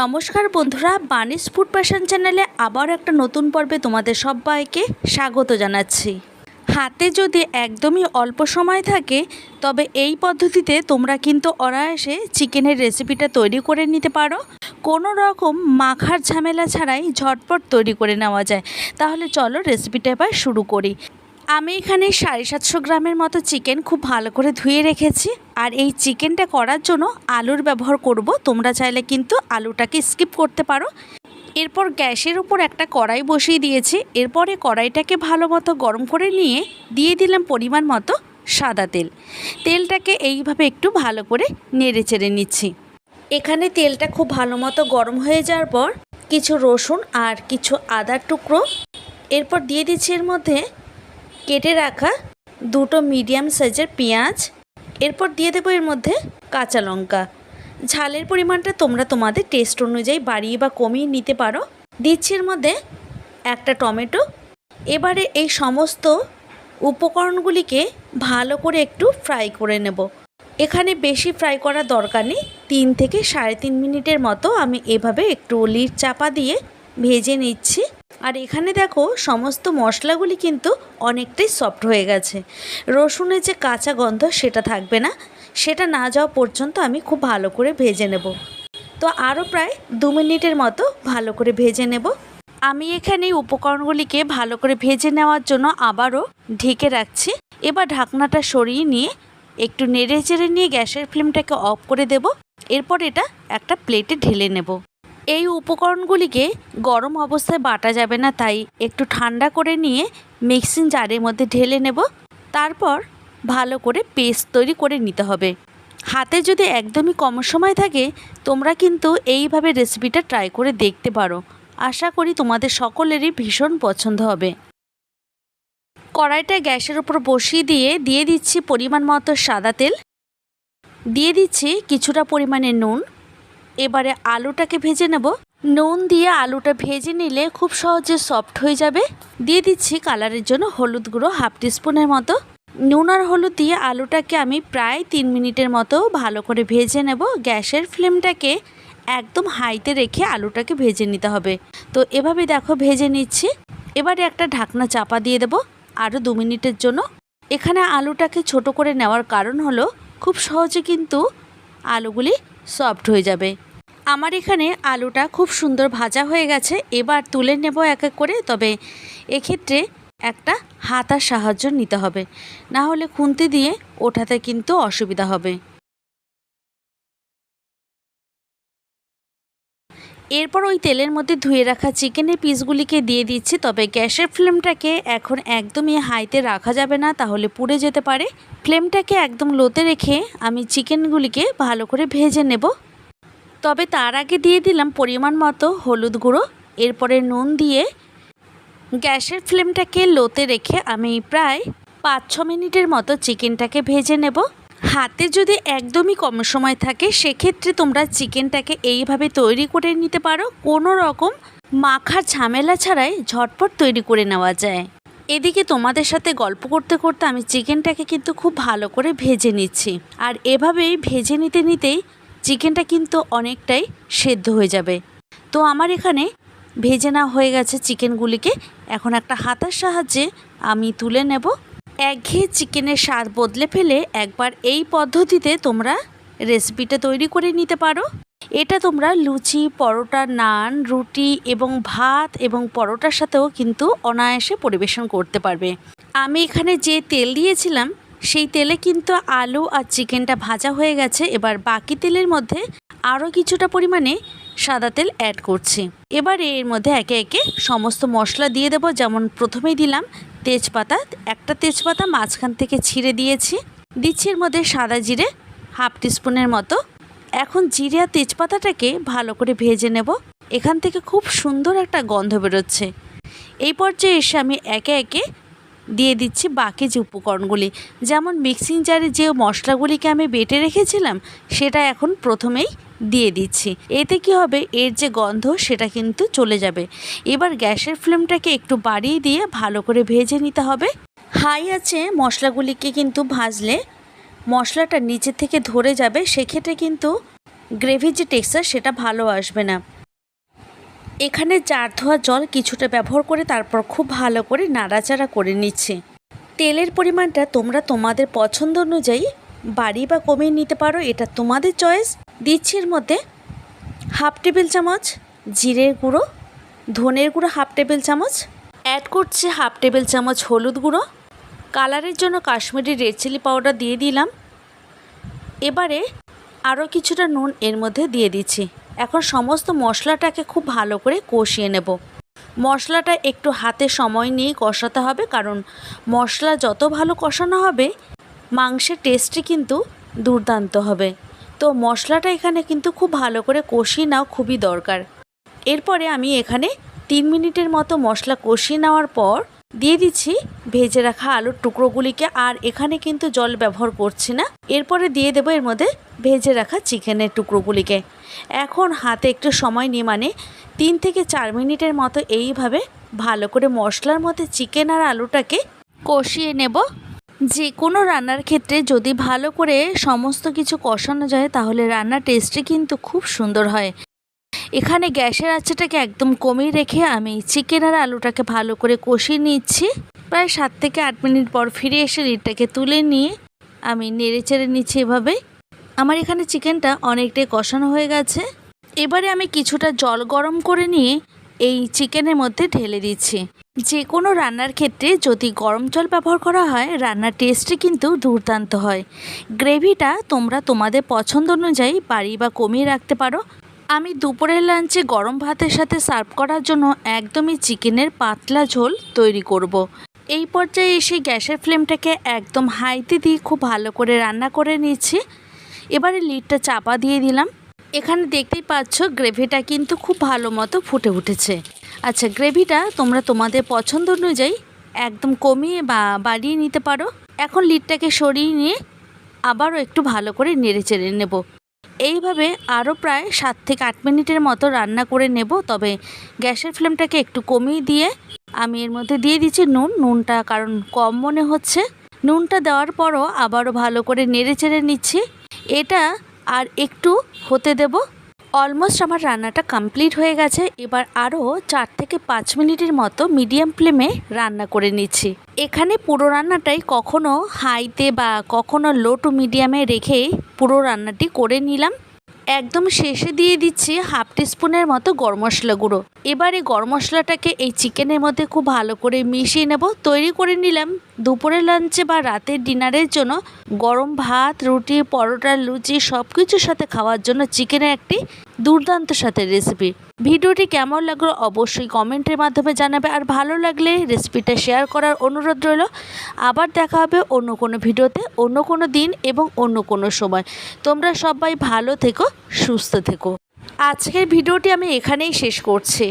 নমস্কার বন্ধুরা, বানিস food passion চ্যানেলে আবার একটা নতুন পর্বে তোমাদের সবাইকে স্বাগত জানাচ্ছি। হাতে যদি একদমই অল্প সময় থাকে, তবে এই পদ্ধতিতে তোমরা কিন্তু অনায়াসে চিকেনের রেসিপিটা তৈরি করে নিতে পারো। কোনো রকম মাখার ঝামেলা ছাড়াই ঝটপট তৈরি করে নেওয়া যায়। তাহলে চলো রেসিপিটা এবার শুরু করি। আমি এখানে সাড়ে সাতশো গ্রামের মতো চিকেন খুব ভালো করে ধুয়ে রেখেছি। আর এই চিকেনটা করার জন্য আলুর ব্যবহার করব। তোমরা চাইলে কিন্তু আলুটাকে স্কিপ করতে পারো। এরপর গ্যাসের উপর একটা কড়াই বসিয়ে দিয়েছি। এরপরে কড়াইটাকে ভালো মতো গরম করে নিয়ে দিয়ে দিলাম পরিমাণ মতো সাদা তেল। তেলটাকে এইভাবে একটু ভালো করে নেড়ে চেড়ে নিচ্ছি। এখানে তেলটা খুব ভালো মতো গরম হয়ে যাওয়ার পর কিছু রসুন আর কিছু আদার টুকরো। এরপর দিয়ে দিচ্ছি এর মধ্যে কেটে রাখা দুটো মিডিয়াম সাইজের পেঁয়াজ, এরপর দিয়ে দেবো এর মধ্যে কাঁচা লঙ্কা। ঝালের পরিমাণটা তোমরা তোমাদের টেস্ট অনুযায়ী বাড়িয়ে বা কমিয়ে নিতে পারো। দিচ্ছি এর মধ্যে একটা টমেটো। এবারে এই সমস্ত উপকরণগুলিকে ভালো করে একটু ফ্রাই করে নেব। এখানে বেশি ফ্রাই করার দরকার নেই। তিন থেকে সাড়ে তিন মিনিটের মতো আমি এভাবে একটু লিড চাপা দিয়ে ভেজে নিচ্ছি। আর এখানে দেখো সমস্ত মশলাগুলি কিন্তু অনেকটাই সফট হয়ে গেছে। রসুনের যে কাঁচা গন্ধ সেটা থাকবে না। সেটা না যাওয়া পর্যন্ত আমি খুব ভালো করে ভেজে নেব। তো আরও প্রায় দু মিনিটের মতো ভালো করে ভেজে নেব। আমি এখানে এই উপকরণগুলিকে ভালো করে ভেজে নেওয়ার জন্য আবারও ঢেকে রাখছি। এবার ঢাকনাটা সরিয়ে নিয়ে একটু নেড়ে চেড়ে নিয়ে গ্যাসের ফ্লেমটাকে অফ করে দেব। এরপর এটা একটা প্লেটে ঢেলে নেব। এই উপকরণগুলিকে গরম অবস্থায় বাটা যাবে না, তাই একটু ঠান্ডা করে নিয়ে মিক্সিং জারের মধ্যে ঢেলে নেব। তারপর ভালো করে পেস্ট তৈরি করে নিতে হবে। হাতে যদি একদমই কম সময় থাকে, তোমরা কিন্তু এইভাবে রেসিপিটা ট্রাই করে দেখতে পারো। আশা করি তোমাদের সকলেরই ভীষণ পছন্দ হবে। কড়াইটা গ্যাসের উপর বসিয়ে দিয়ে দিয়ে দিচ্ছি পরিমাণ মতো সাদা তেল। দিয়ে দিচ্ছি কিছুটা পরিমাণে নুন। এবারে আলুটাকে ভেজে নেব। নুন দিয়ে আলুটা ভেজে নিলে খুব সহজে সফট হয়ে যাবে। দিয়ে দিচ্ছি কালারের জন্য হলুদ গুঁড়ো হাফ টিস্পুনের মতো। নুন আর হলুদ দিয়ে আলুটাকে আমি প্রায় তিন মিনিটের মতো ভালো করে ভেজে নেব। গ্যাসের ফ্লেমটাকে একদম হাইতে রেখে আলুটাকে ভেজে নিতে হবে। তো এভাবে দেখো ভেজে নিচ্ছি। এবারে একটা ঢাকনা চাপা দিয়ে দেব আরও দু মিনিটের জন্য। এখানে আলুটাকে ছোট করে নেওয়ার কারণ হলো খুব সহজে কিন্তু আলুগুলি সফট হয়ে যাবে। আমার এখানে আলুটা খুব সুন্দর ভাজা হয়ে গেছে, এবার তুলে নেব এক এক করে, তবে এক্ষেত্রে একটা হাতার সাহায্য নিতে হবে। না হলে খুন্তি দিয়ে ওঠাতে কিন্তু অসুবিধা হবে। এরপর ওই তেলের মধ্যে ধুয়ে রাখা চিকেনের পিসগুলিকে দিয়ে দিচ্ছি, তবে গ্যাসের ফ্লেমটাকে এখন একদমই হাইতে রাখা যাবে না, তাহলে পুড়ে যেতে পারে। ফ্লেমটাকে একদম লোতে রেখে আমি চিকেনগুলিকে ভালো করে ভেজে নেব। তবে তার আগে দিয়ে দিলাম পরিমাণ মতো হলুদ গুঁড়ো, এরপরে নুন দিয়ে গ্যাসের ফ্লেমটাকে লোতে রেখে আমি প্রায় পাঁচ ছ মিনিটের মতো চিকেনটাকে ভেজে নেব। হাতে যদি একদমই কম সময় থাকে, সেক্ষেত্রে তোমরা চিকেনটাকে এইভাবে তৈরি করে নিতে পারো। কোনো রকম মাখার ঝামেলা ছাড়াই ঝটপট তৈরি করে নেওয়া যায়। এদিকে তোমাদের সাথে গল্প করতে করতে আমি চিকেনটাকে কিন্তু খুব ভালো করে ভেজে নিচ্ছি। আর এভাবেই ভেজে নিতে নিতেই চিকেনটা কিন্তু অনেকটাই সেদ্ধ হয়ে যাবে। তো আমার এখানে ভেজে না হয়ে গেছে চিকেনগুলিকে। এখন একটা হাতার সাহায্যে আমি তুলে নেব। একঘেয়ে চিকেনের স্বাদ বদলে ফেলে একবার এই পদ্ধতিতে তোমরা রেসিপিটা তৈরি করে নিতে পারো। এটা তোমরা লুচি, পরোটা, নান, রুটি এবং ভাত এবং পরোটার সাথেও কিন্তু অনায়াসে পরিবেশন করতে পারবে। আমি এখানে যে তেল দিয়েছিলাম, সেই তেলে কিন্তু আলু আর চিকেনটা ভাজা হয়ে গেছে। এবার বাকি তেলের মধ্যে আরও কিছুটা পরিমাণে সাদা তেল অ্যাড করছি। এবারে এর মধ্যে একে একে সমস্ত মশলা দিয়ে দেবো। যেমন প্রথমেই দিলাম তেজপাতা। একটা তেজপাতা মাঝখান থেকে ছিঁড়ে দিয়েছি। দিচ্ছি এর মধ্যে সাদা জিরে হাফ টিস্পুনের মতো। এখন জিরে আর তেজপাতাটাকে ভালো করে ভেজে নেব। এখান থেকে খুব সুন্দর একটা গন্ধ বেরোচ্ছে। এই পর্যায়ে এসে আমি একে একে দিয়ে দিচ্ছি বাকি যে উপকরণগুলি। যেমন মিক্সিং জারে যে মশলাগুলিকে আমি বেটে রেখেছিলাম, সেটা এখন প্রথমেই দিয়ে দিচ্ছি। এতে কি হবে? এর যে গন্ধ, সেটা কিন্তু চলে যাবে। এবার গ্যাসের ফ্লেমটাকে একটু বাড়িয়ে দিয়ে ভালো করে ভেজে নিতে হবে। হাই আছে মশলাগুলিকে কিন্তু ভাজলে মশলাটা নিচে থেকে ধরে যাবে, সেক্ষেত্রে কিন্তু গ্রেভির যে টেক্সচার, সেটা ভালো আসবে না। এখানে জার ধোয়া জল কিছুটা ব্যবহার করে তারপর খুব ভালো করে নাড়াচাড়া করে নিচ্ছি। তেলের পরিমাণটা তোমরা তোমাদের পছন্দ অনুযায়ী বাড়ি বা কমিয়ে নিতে পারো, এটা তোমাদের চয়েস। দিচ্ছি এর মধ্যে হাফ টেবিল চামচ জিরের গুঁড়ো, ধনের গুঁড়ো হাফ টেবিল চামচ অ্যাড করছি হাফ টেবিল চামচ হলুদ গুঁড়ো। কালারের জন্য কাশ্মীরি রেড চিলি পাউডার দিয়ে দিলাম। এবারে আরও কিছুটা নুন এর মধ্যে দিয়ে দিচ্ছি। এখন সমস্ত মশলাটাকে খুব ভালো করে কষিয়ে নেব। মশলাটা একটু হাতে সময় নিয়ে কষাতে হবে, কারণ মশলা যত ভালো কষানো হবে, মাংসের টেস্টই কিন্তু দুর্দান্ত হবে। তো মশলাটা এখানে কিন্তু খুব ভালো করে কষিয়ে নেওয়া খুবই দরকার। এরপরে আমি এখানে তিন মিনিটের মতো মশলা কষিয়ে নেওয়ার পর দিয়ে দিচ্ছি। ভেজে রাখা আলুর টুকরোগুলিকে আর এখানে কিন্তু জল ব্যবহার করছি না। এরপরে দিয়ে দেবো এর মধ্যে ভেজে রাখা চিকেনের টুকরোগুলিকে। এখন হাতে একটু সময় নিয়ে মানে তিন থেকে চার মিনিটের মতো এইভাবে ভালো করে মশলার মধ্যে চিকেন আর আলুটাকে কষিয়ে নেব। যে কোনো রান্নার ক্ষেত্রে যদি ভালো করে সমস্ত কিছু কষানো যায়, তাহলে রান্নার টেস্টটি কিন্তু খুব সুন্দর হয়। এখানে গ্যাসের আঁচটাকে একদম কমিয়ে রেখে আমি চিকেন আর আলুটাকে ভালো করে কষিয়ে নিচ্ছি। প্রায় সাত থেকে আট মিনিট পর ফিরে এসে লিডটাকে তুলে নিয়ে আমি নেড়ে চেড়ে নিচ্ছি এভাবে। আমার এখানে চিকেনটা অনেকটাই কষানো হয়ে গেছে। এবারে আমি কিছুটা জল গরম করে নিয়ে এই চিকেনের মধ্যে ঢেলে দিচ্ছি। যে কোনো রান্নার ক্ষেত্রে যদি গরম জল ব্যবহার করা হয়, রান্নার টেস্টই কিন্তু দুর্দান্ত হয়। গ্রেভিটা তোমরা তোমাদের পছন্দ অনুযায়ী বাড়ি বা কমিয়ে রাখতে পারো। আমি দুপুরের লাঞ্চে গরম ভাতের সাথে সার্ভ করার জন্য একদমই চিকেনের পাতলা ঝোল তৈরি করব। এই পর্যায়ে এসে গ্যাসের ফ্লেমটাকে একদম হাইতে দিয়ে খুব ভালো করে রান্না করে নিচ্ছি এবারে লিডটা চাপা দিয়ে দিলাম। এখানে দেখতেই পাচ্ছ গ্রেভিটা কিন্তু খুব ভালো মতো ফুটে উঠেছে। আচ্ছা গ্রেভিটা তোমরা তোমাদের পছন্দ অনুযায়ী একদম কমিয়ে বা বাড়িয়ে নিতে পারো। এখন লিডটাকে সরিয়ে নিয়ে আবারও একটু ভালো করে নেড়ে চেড়ে নেব। এইভাবে আরও প্রায় সাত থেকে আট মিনিটের মতো রান্না করে নেব, তবে গ্যাসের ফ্লেমটাকে একটু কমিয়ে দিয়ে আমি এর মধ্যে দিয়ে দিচ্ছি নুন। নুনটা কারণ কম মনে হচ্ছে। নুনটা দেওয়ার পরও আবারও ভালো করে নেড়ে চেড়ে নিচ্ছি। এটা আর একটু হতে দেব। অলমোস্ট আমার রান্নাটা কমপ্লিট হয়ে গেছে। এবার আরও চার থেকে পাঁচ মিনিটের মতো মিডিয়াম ফ্লেমে রান্না করে নিচ্ছি। এখানে পুরো রান্নাটাই কখনো হাইতে বা কখনো লো টু মিডিয়ামে রেখে পুরো রান্নাটি করে নিলাম। একদম শেষে দিয়ে দিচ্ছি হাফ টিস্পুনের মতো গরম মশলা গুঁড়ো। এবারে গরম মশলাটাকে এই চিকেনের মধ্যে খুব ভালো করে মিশিয়ে নেব। তৈরি করে নিলাম। দুপুরের লাঞ্চে বা রাতের ডিনারের জন্য গরম ভাত, রুটি, পরোটা, লুচি সব কিছুর সাথে খাওয়ার জন্য চিকেনের একটি দুর্দান্ত সাথে রেসিপি ভিডিওটি কেমন লাগল অবশ্যই কমেন্টের মাধ্যমে জানাবে। আর ভালো লাগলে রেসিপিটা শেয়ার করার অনুরোধ রইল। আবার দেখা হবে অন্য কোনো ভিডিওতে, অন্য কোনো দিন এবং অন্য কোনো সময়। তোমরা সবাই ভালো থেকো, সুস্থ থেকো। আজকের ভিডিওটি আমি এখানেই শেষ করছি।